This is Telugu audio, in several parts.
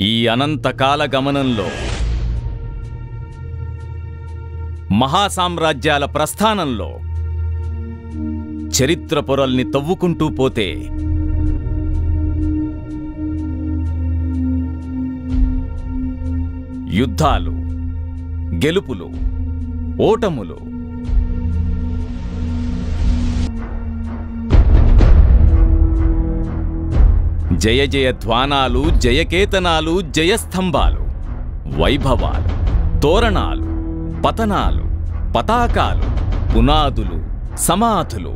ఈ అనంతకాల గమనంలో మహాసామ్రాజ్యాల ప్రస్థానంలో చరిత్ర పొరల్ని తవ్వుకుంటూ పోతే యుద్ధాలు గెలుపులు ఓటములు జయ జయ ధ్వానాలు జయకేతనాలు జయస్తంభాలు వైభవాలు తోరణాలు పతనాలు పతాకాలు పునాదులు సమాధులు.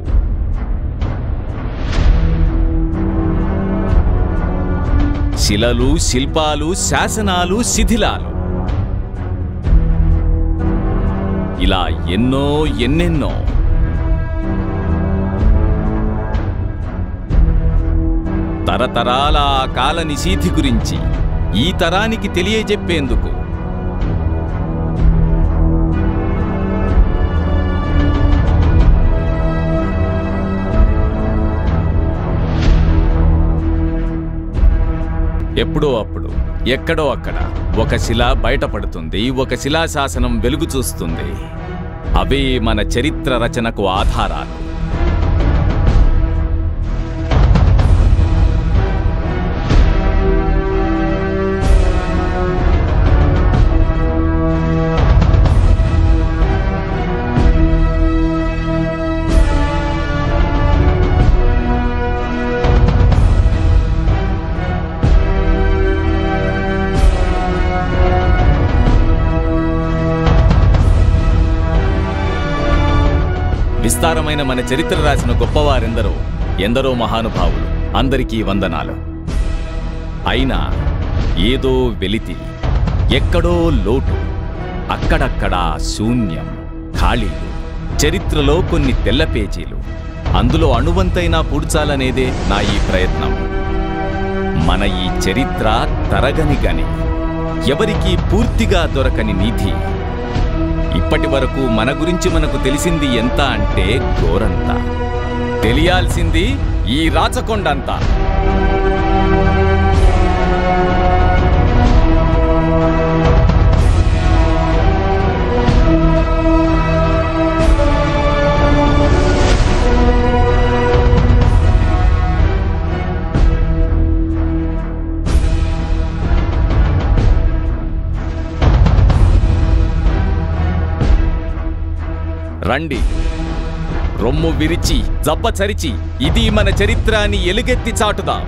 శిలలు శిల్పాలు శాసనాలు శిథిలాలు. ఇలా ఎన్నో ఎన్నెన్నో తరతరాల ఆ కాల నిషీధి గురించి ఈ తరానికి తెలియజెప్పేందుకు. ఎప్పుడో అప్పుడు ఎక్కడో అక్కడ ఒక శిల బయటపడుతుంది ఒక శిలాశాసనం వెలుగు చూస్తుంది అవే మన చరిత్ర రచనకు ఆధారాలు. విస్తారమైన మన చరిత్ర రాసిన గొప్పవారెందరో ఎందరో మహానుభావులు. అందరికీ వందనాలు. అయినా ఏదో వెలితి ఎక్కడో లోటు అక్కడక్కడా శూన్యం ఖాళీలు చరిత్రలో కొన్ని తెల్ల పేజీలు. అందులో అణువంతైనా పూడ్చాలనేదే నా ఈ ప్రయత్నం. మన ఈ చరిత్ర తరగని గని ఎవరికీ పూర్తిగా దొరకని నిధి ఇప్పటి వరకు మన గురించి మనకు తెలిసింది ఎంత అంటే గోరంత. తెలియాల్సింది ఈ రాచకొండంతా. రండి. రొమ్ము విరిచి జబ్బ చరిచి ఇది మన చరిత్ర అని ఎలుగెత్తి చాటుదాం.